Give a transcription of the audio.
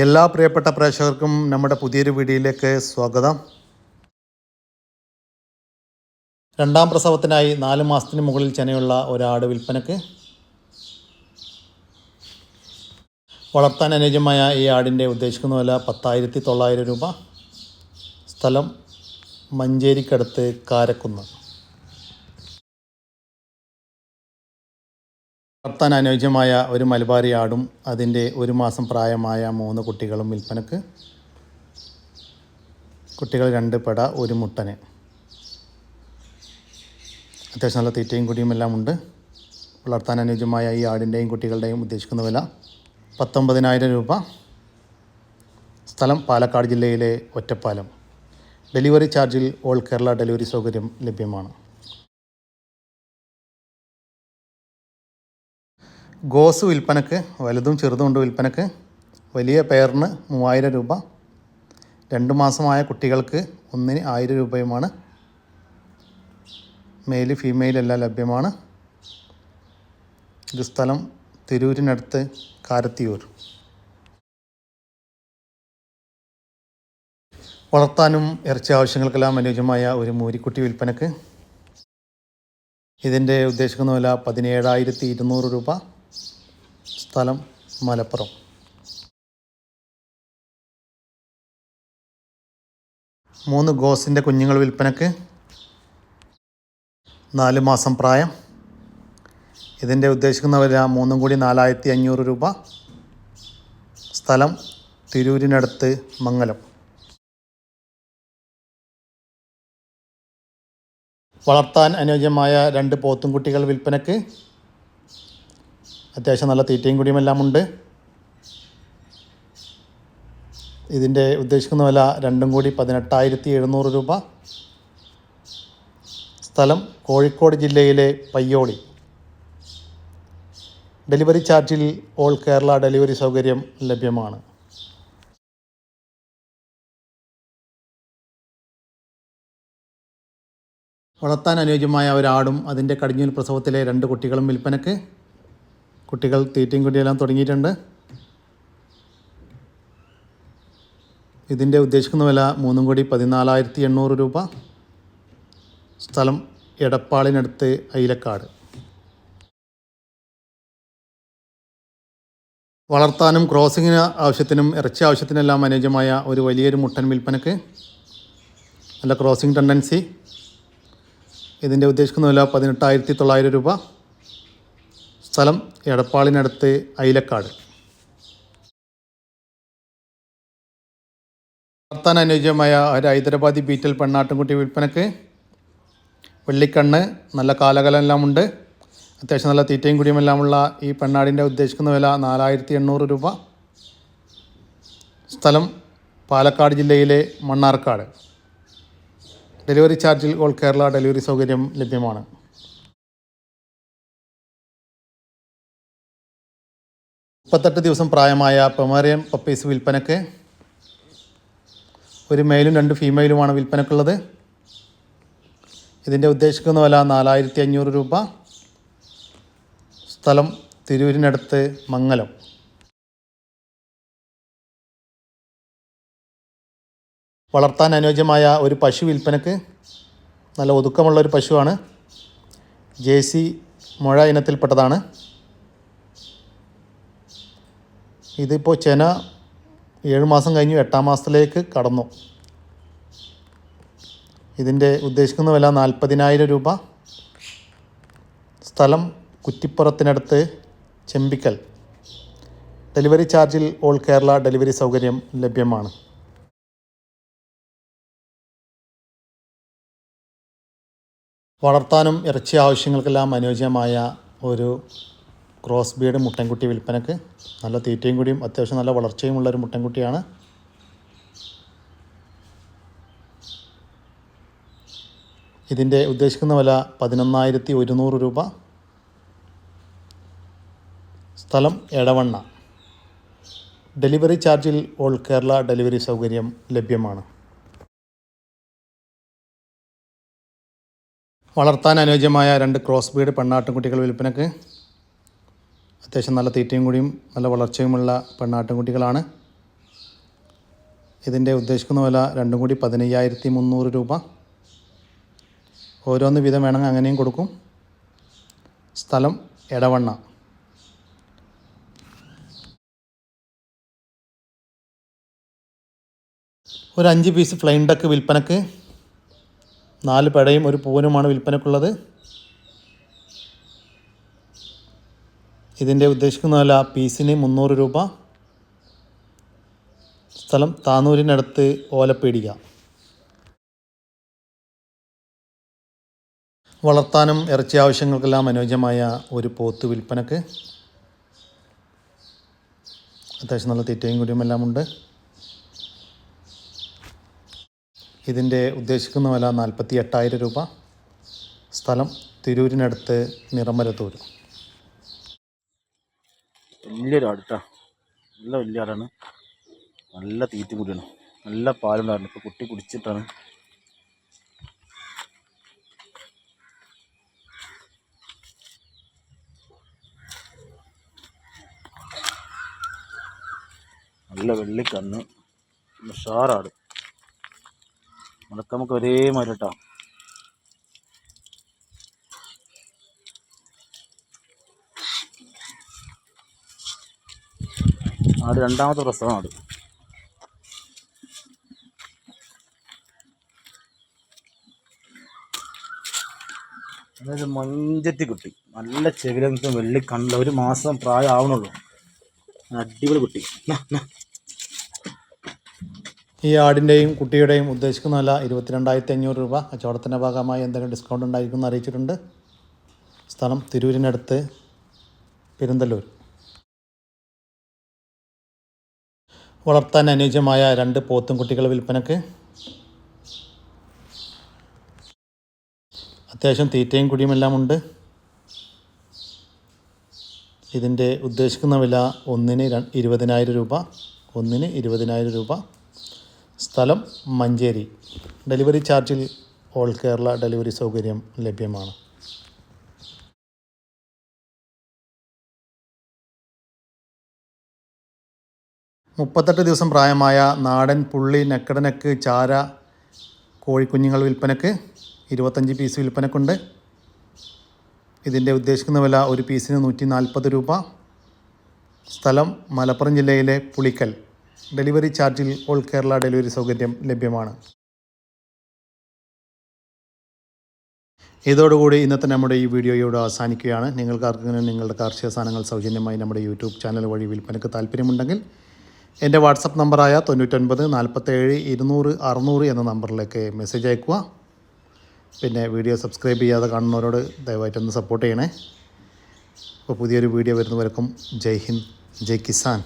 എല്ലാ പ്രിയപ്പെട്ട പ്രേക്ഷകർക്കും നമ്മുടെ പുതിയൊരു വീഡിയോയിലേക്ക് സ്വാഗതം. രണ്ടാം പ്രസവത്തിനായി നാല് മാസത്തിന് മുകളിൽ ചെനയുള്ള ഒരാട് വിൽപ്പനക്ക് വളർത്താൻ അനുയോജ്യമായ ഈ ആടിന്റെ ഉദ്ദേശിക്കുന്ന വില പത്തായിരത്തി തൊള്ളായിരം രൂപ. സ്ഥലം മഞ്ചേരിക്കടുത്ത് കാരക്കുന്ന്. വളർത്താൻ അനുയോജ്യമായ ഒരു മലബാരി ആടും അതിന്റെ ഒരു മാസം പ്രായമായ മൂന്ന് കുട്ടികളും വിൽപ്പനക്ക്. കുട്ടികൾ രണ്ട് പെട ഒരു മുട്ടന്. അത്യാവശ്യം നല്ല തീറ്റയും കുടിയും എല്ലാം ഉണ്ട്. വളർത്താൻ അനുയോജ്യമായ ഈ ആടിന്റെയും കുട്ടികളുടെയും ഉദ്ദേശിക്കുന്ന വില പത്തൊമ്പതിനായിരം രൂപ. സ്ഥലം പാലക്കാട് ജില്ലയിലെ ഒറ്റപ്പാലം. ഡെലിവറി ചാർജിൽ ഓൾ കേരള ഡെലിവറി സൗകര്യം ലഭ്യമാണ്. ഗോസ് വിൽപ്പനക്ക് വലുതും ചെറുതും ഉണ്ട് വിൽപ്പനക്ക് വലിയ പെയറിന് മൂവായിരം രൂപ. രണ്ട് മാസമായ കുട്ടികൾക്ക് ഒന്നിന് ആയിരം രൂപയുമാണ്. മെയിൽ ഫീമെയിൽ എല്ലാം ലഭ്യമാണ്. ഇത് സ്ഥലം തിരൂരിനടുത്ത് കാരത്തിയൂർ. വളർത്താനും ഇറച്ചി ആവശ്യങ്ങൾക്കെല്ലാം അനുയോജ്യമായ ഒരു മൂരിക്കുട്ടി വിൽപ്പനക്ക്. ഇതിന്റെ ഉദ്ദേശിക്കുന്ന വില പതിനേഴായിരത്തി ഇരുന്നൂറ് രൂപ. സ്ഥലം മലപ്പുറം. മൂന്ന് ഗോസിന്റെ കുഞ്ഞുങ്ങൾ വിൽപ്പനക്ക് നാല് മാസം പ്രായം. ഇതിന്റെ ഉദ്ദേശിക്കുന്ന വില മൂന്നും കൂടി നാലായിരത്തി അഞ്ഞൂറ് രൂപ. സ്ഥലം തിരൂരിനടുത്ത് മംഗലം. വളർത്താൻ അനുയോജ്യമായ രണ്ട് പോത്തും കുട്ടികൾ വിൽപ്പനക്ക് അത്യാവശ്യം നല്ല തീറ്റയും കുടിയും എല്ലാം ഉണ്ട്. ഇതിന്റെ ഉദ്ദേശിക്കുന്ന വില രണ്ടും കൂടി പതിനെട്ടായിരത്തി എഴുന്നൂറ് രൂപ. സ്ഥലം കോഴിക്കോട് ജില്ലയിലെ പയ്യോളി. ഡെലിവറി ചാർജിൽ ഓൾ കേരള ഡെലിവറി സൗകര്യം ലഭ്യമാണ്. വളർത്താൻ അനുയോജ്യമായ ഒരാടും അതിന്റെ കടിഞ്ഞൂൽ പ്രസവത്തിലെ രണ്ട് കുട്ടികളും വിൽപ്പനക്ക്. കുട്ടികൾ തീറ്റയും കുട്ടിയെല്ലാം തുടങ്ങിയിട്ടുണ്ട്. ഇതിന്റെ ഉദ്ദേശിക്കുന്ന വില മൂന്നും കൂടി പതിനാലായിരത്തി എണ്ണൂറ് രൂപ. സ്ഥലം എടപ്പാളിനടുത്ത് അയിലക്കാട്. വളർത്താനും ക്രോസിങ്ങിന് ആവശ്യത്തിനും ഇറച്ചി ആവശ്യത്തിനെല്ലാം അനുയോജ്യമായ ഒരു വലിയൊരു മുട്ടൻ വിൽപ്പനക്ക്. നല്ല ക്രോസിംഗ് ടെൻഡൻസി. ഇതിന്റെ ഉദ്ദേശിക്കുന്ന വില പതിനെട്ടായിരത്തി തൊള്ളായിരം രൂപ. സ്ഥലം എടപ്പാളിനടുത്ത് അയിലക്കാട്. വളർത്താൻ അനുയോജ്യമായ ഒരു ഹൈദരാബാദി ബീറ്റൽ പെണ്ണാട്ടുംകുട്ടി വിൽപ്പനക്ക് വെള്ളിക്കണ്ണ് നല്ല കാലകലെല്ലാം ഉണ്ട് അത്യാവശ്യം നല്ല തീറ്റയും കുടിയുമെല്ലാമുള്ള ഈ പെണ്ണാടിന്റെ ഉദ്ദേശിക്കുന്ന വില നാലായിരത്തി എണ്ണൂറ് രൂപ. സ്ഥലം പാലക്കാട് ജില്ലയിലെ മണ്ണാർക്കാട്. ഡെലിവറി ചാർജിൽ ഓൾ കേരള ഡെലിവറി സൗകര്യം ലഭ്യമാണ്. മുപ്പത്തെട്ട് ദിവസം പ്രായമായ പെമേറിയൻ പപ്പീസ് വിൽപ്പനക്ക് ഒരു മെയിലും രണ്ട് ഫീമെയിലുമാണ് വിൽപ്പനക്കുള്ളത്. ഇതിന്റെ ഉദ്ദേശിക്കുന്ന വില നാലായിരത്തി അഞ്ഞൂറ് രൂപ. സ്ഥലം തിരൂരിനടുത്ത് മംഗലം. വളർത്താൻ അനുയോജ്യമായ ഒരു പശു വിൽപ്പനക്ക് നല്ല ഒതുക്കമുള്ള ഒരു പശുവാണ്. ജേസി മുഴ ഇനത്തിൽപ്പെട്ടതാണ്. ഇതിപ്പോൾ ചെന ഏഴ് മാസം കഴിഞ്ഞു എട്ടാം മാസത്തിലേക്ക് കടന്നു. ഇതിന്റെ ഉദ്ദേശിക്കുന്ന വില നാൽപ്പതിനായിരം രൂപ. സ്ഥലം കുറ്റിപ്പുറത്തിനടുത്ത് ചെമ്പിക്കൽ. ഡെലിവറി ചാർജിൽ ഓൾ കേരള ഡെലിവറി സൗകര്യം ലഭ്യമാണ്. വളർത്താനും ഇറച്ചി ആവശ്യങ്ങൾക്കെല്ലാം അനുയോജ്യമായ ഒരു ക്രോസ് ബീഡ് മുട്ടൻകുട്ടി വിൽപ്പനക്ക് നല്ല തീറ്റയും കൂടിയും അത്യാവശ്യം നല്ല വളർച്ചയുമുള്ള ഒരു മുട്ടൻകുട്ടിയാണ്. ഇതിന്റെ ഉദ്ദേശിക്കുന്ന വില പതിനൊന്നായിരത്തി ഒരുന്നൂറ് രൂപ. സ്ഥലം എടവണ്ണ. ഡെലിവറി ചാർജിൽ ഓൾ കേരള ഡെലിവറി സൗകര്യം ലഭ്യമാണ്. വളർത്താൻ അനുയോജ്യമായ രണ്ട് ക്രോസ് ബീഡ് പെണ്ണാട്ടുംകുട്ടികൾ വിൽപ്പനക്ക് അത്യാവശ്യം നല്ല തീറ്റയും കൂടിയും നല്ല വളർച്ചയുമുള്ള പെണ്ണാട്ടുംകുട്ടികളാണ് ഇതിന്റെ ഉദ്ദേശിക്കുന്ന വില രണ്ടും കൂടി പതിനയ്യായിരത്തി മുന്നൂറ് രൂപ. ഓരോന്ന് വീതം വേണമെങ്കിൽ അങ്ങനെയും കൊടുക്കും. സ്ഥലം എടവണ്ണ. ഒരു അഞ്ച് പീസ് ഫ്ലൈൻ ഡക്ക് വിൽപ്പനക്ക്. നാല് പെടയും ഒരു പൂവനുമാണ് വിൽപ്പനക്കുള്ളത്. ഇതിന്റെ ഉദ്ദേശിക്കുന്ന വില പീസിന് മുന്നൂറ് രൂപ. സ്ഥലം താനൂരിനടുത്ത് ഓലപ്പീടിക. വളർത്താനും ഇറച്ചി ആവശ്യങ്ങൾക്കെല്ലാം അനുയോജ്യമായ ഒരു പോത്ത് വിൽപ്പനക്ക്. അത്യാവശ്യം നല്ല തീറ്റയും കുടിയും ഉണ്ട്. ഇതിന്റെ ഉദ്ദേശിക്കുന്ന വില നാൽപ്പത്തി എട്ടായിരം രൂപ. സ്ഥലം തിരൂരിനടുത്ത് നിറമരത്തൂർ വലിയൊരു ആടുട്ടാ നല്ല വലിയ ആടാണ് നല്ല തീറ്റ കൂടിയാണ്. നല്ല പാലുണ്ടായിരുന്നു. ഇപ്പോൾ കുട്ടി കുടിച്ചിട്ടാണ്. നല്ല വെള്ളിക്കണ്ണ് ഉഷാറാട് അതൊക്കെ നമുക്ക് ഒരേ മാതിരി ആട് രണ്ടാമത്തെ പ്രസവം അത് അതായത് മഞ്ചത്തി കുട്ടി. നല്ല ചെവിലും വെള്ളി കണ്ട ഒരു മാസം പ്രായം ആവണുള്ളൂ അടിപൊളി കുട്ടി. ഈ ആടിന്റെയും കുട്ടിയുടെയും ഉദ്ദേശിക്കുന്ന വില ഇരുപത്തിരണ്ടായിരത്തി അഞ്ഞൂറ് രൂപ. കച്ചവടത്തിന്റെ ഭാഗമായി എന്തെങ്കിലും ഡിസ്കൗണ്ട് ഉണ്ടായിരിക്കുമെന്ന് അറിയിച്ചിട്ടുണ്ട്. സ്ഥലം തിരൂരിനടുത്ത് പെരുന്തല്ലൂർ. വളർത്താൻ അനുയോജ്യമായ രണ്ട് പോത്തും കുട്ടികൾ വിൽപ്പനക്ക് അത്യാവശ്യം തീറ്റയും കുടിയുമെല്ലാം ഉണ്ട്. ഇതിന്റെ ഉദ്ദേശിക്കുന്ന വില ഒന്നിന് ഇരുപതിനായിരം രൂപ ഒന്നിന് ഇരുപതിനായിരം രൂപ. സ്ഥലം മഞ്ചേരി. ഡെലിവറി ചാർജിൽ ഓൾ കേരള ഡെലിവറി സൗകര്യം ലഭ്യമാണ്. മുപ്പത്തെട്ട് ദിവസം പ്രായമായ നാടൻ പുള്ളി നെക്കടനക്ക് ചാര കോഴിക്കുഞ്ഞുങ്ങൾ വിൽപ്പനക്ക് ഇരുപത്തഞ്ച് പീസ് വിൽപ്പനക്കുണ്ട്. ഇതിന്റെ ഉദ്ദേശിക്കുന്ന വില ഒരു പീസിന് നൂറ്റി നാൽപ്പത് രൂപ. സ്ഥലം മലപ്പുറം ജില്ലയിലെ പുളിക്കൽ. ഡെലിവറി ചാർജിൽ ഓൾ കേരള ഡെലിവറി സൗകര്യം ലഭ്യമാണ്. ഇതോടുകൂടി ഇന്നത്തെ നമ്മുടെ ഈ വീഡിയോയോട് അവസാനിക്കുകയാണ്. നിങ്ങൾക്ക് ആർക്കെങ്കിലും നിങ്ങളുടെ കാർഷിക സാധനങ്ങൾ സൗജന്യമായി നമ്മുടെ യൂട്യൂബ് ചാനൽ വഴി വിൽപ്പനയ്ക്ക് താല്പര്യമുണ്ടെങ്കിൽ എന്റെ വാട്സപ്പ് നമ്പറായ തൊണ്ണൂറ്റൊൻപത് നാൽപ്പത്തേഴ് ഇരുന്നൂറ് അറുന്നൂറ് എന്ന നമ്പറിലേക്ക് മെസ്സേജ് അയക്കുക പിന്നെ വീഡിയോ സബ്സ്ക്രൈബ് ചെയ്യാതെ കാണുന്നവരോട് ദയവായിട്ടൊന്ന് സപ്പോർട്ട് ചെയ്യണേ. അപ്പോൾ പുതിയൊരു വീഡിയോ വരുന്നവർക്കും ജയ് ഹിന്ദ് ജയ് കിസാൻ.